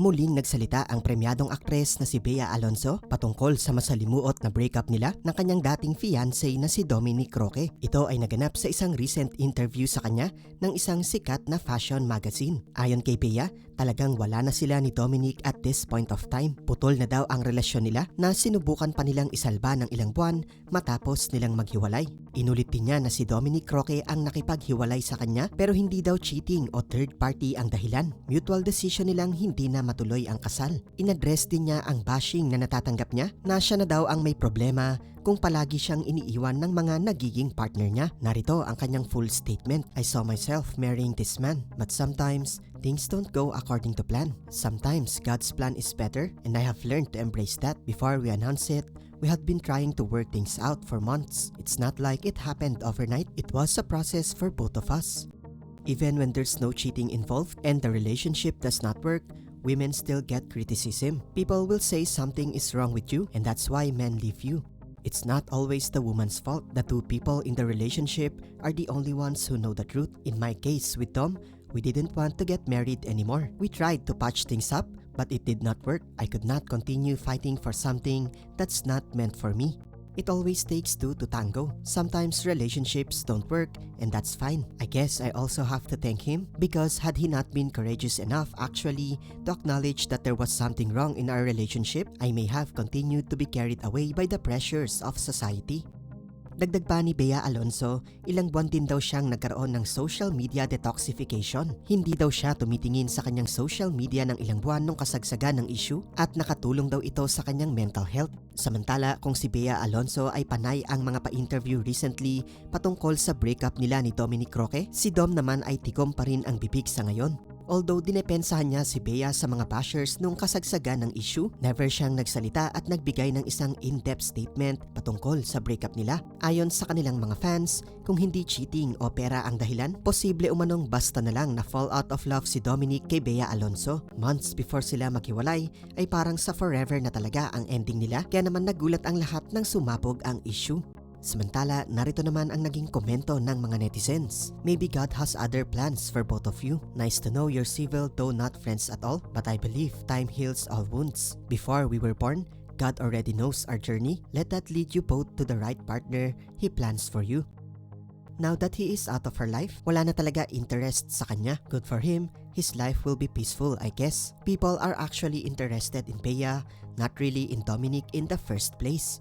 Muling nagsalita ang premyadong aktres na si Bea Alonso patungkol sa masalimuot na breakup nila ng kanyang dating fiancé na si Dominic Roque. Ito ay naganap sa isang recent interview sa kanya ng isang sikat na fashion magazine. Ayon kay Bea, talagang wala na sila ni Dominic at this point of time. Putol na daw ang relasyon nila na sinubukan pa nilang isalba ng ilang buwan matapos nilang maghiwalay. Inulit din niya na si Dominic Roque ang nakipaghiwalay sa kanya pero hindi daw cheating o third party ang dahilan. Mutual decision nilang hindi na matuloy ang kasal. Inaddress din niya ang bashing na natatanggap niya na siya na daw ang may problema kung palagi siyang iniiwan ng mga nagiging partner niya. Narito ang kanyang full statement. I saw myself marrying this man but sometimes things don't go according to plan. Sometimes God's plan is better and I have learned to embrace that. Before we announce it, we had been trying to work things out for months. It's not like it happened overnight. It was a process for both of us. Even when there's no cheating involved and the relationship does not work, women still get criticism. People will say something is wrong with you and that's why men leave you. It's not always the woman's fault. The two people in the relationship are the only ones who know the truth. In my case with Tom, we didn't want to get married anymore. We tried to patch things up, but it did not work. I could not continue fighting for something that's not meant for me. It always takes two to tango. Sometimes relationships don't work, and that's fine. I guess I also have to thank him because had he not been courageous enough actually to acknowledge that there was something wrong in our relationship, I may have continued to be carried away by the pressures of society. Dagdag pa ni Bea Alonso, ilang buwan din daw siyang nagkaroon ng social media detoxification. Hindi daw siya tumitingin sa kanyang social media ng ilang buwan nung kasagsagan ng issue at nakatulong daw ito sa kanyang mental health. Samantala, kung si Bea Alonso ay panay ang mga pa-interview recently patungkol sa breakup nila ni Dominic Roque, si Dom naman ay tikom pa rin ang bibig sa ngayon. Although dinepensahan niya si Bea sa mga bashers nung kasagsagan ng issue, never siyang nagsalita at nagbigay ng isang in-depth statement patungkol sa breakup nila. Ayon sa kanilang mga fans, kung hindi cheating o pera ang dahilan, posible umanong basta na lang na fall out of love si Dominic kay Bea Alonso. Months before sila maghiwalay, ay parang sa forever na talaga ang ending nila kaya naman nagulat ang lahat ng sumapog ang issue. Samantala, narito naman ang naging komento ng mga netizens. Maybe God has other plans for both of you. Nice to know you're civil though not friends at all, but I believe time heals all wounds. Before we were born, God already knows our journey. Let that lead you both to the right partner He plans for you. Now that he is out of her life, wala na talaga interest sa kanya. Good for him, his life will be peaceful I guess. People are actually interested in Bea, not really in Dominic in the first place.